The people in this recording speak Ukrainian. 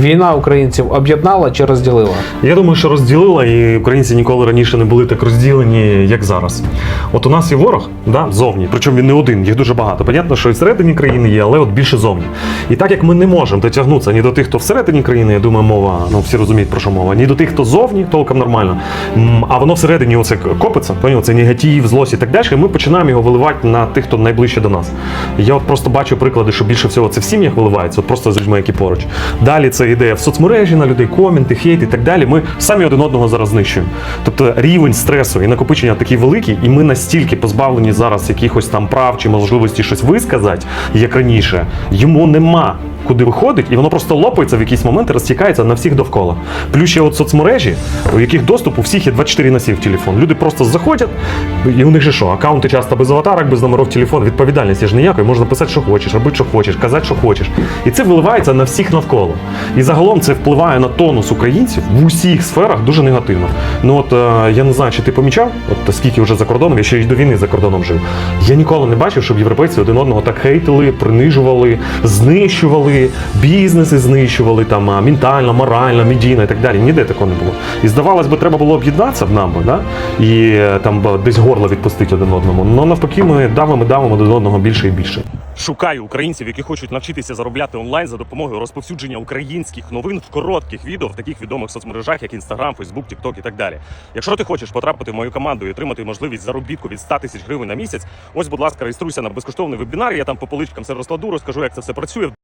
Війна українців об'єднала чи розділила? Я думаю, що розділила, і українці ніколи раніше не були так розділені, як зараз. От у нас є ворог, да, зовні, причому він не один, їх дуже багато. Понятно, що і всередині країни є, але от більше зовні. І так як ми не можемо дотягнутися ні до тих, хто всередині країни, я думаю, мова, ну всі розуміють про що мова, ні до тих, хто зовні, толком нормально. А воно всередині оце копиться, поняв, це негатив, злость і так далі. Ми починаємо його виливати на тих, хто найближче до нас. Я от просто бачу приклади, що більше всього це в сім'ях виливається, от просто з людьми, які поруч. Далі це ідея в соцмережі на людей, коменти, хейт і так далі. Ми самі один одного зараз знищуємо. Тобто рівень стресу і накопичення такий великий, і ми настільки позбавлені зараз якихось там прав чи можливості щось висказати, як раніше, йому нема. Куди виходить, і воно просто лопається в якийсь момент і розтікається на всіх довкола. Плюс ще от соцмережі, у яких доступ у всіх є 24 на 7 в телефон. Люди просто заходять, і у них же що? Аккаунти часто без аватарок, без номерів телефону, відповідальності ж ніякої, можна писати, що хочеш, робити, що хочеш, казати, що хочеш. І це виливається на всіх навколо. І загалом це впливає на тонус українців в усіх сферах дуже негативно. Ну от е, я не знаю, чи ти помічав, от скільки вже за кордоном, я ще й до війни за кордоном жив. Я ніколи не бачив, щоб європейці один одного так хейтили, принижували, знищували, бізнеси знищували там ментально, морально, медійно і так далі. Ніде такого не було. І здавалось би, треба було об'єднатися в нам, да? і е, там десь горло відпустити один одному. Ну навпаки, ми давимо, давимо один одного більше і більше. Шукаю українців, які хочуть навчитися заробляти онлайн за допомогою розповсюдження українських новин в коротких відео в таких відомих соцмережах, як Instagram, Facebook, TikTok і так далі. Якщо ти хочеш потрапити в мою команду і отримати можливість заробітку від 100 тисяч гривень на місяць, ось, будь ласка, реєструйся на безкоштовний вебінар. Я там по поличкам все розкладу, розкажу, як це все працює.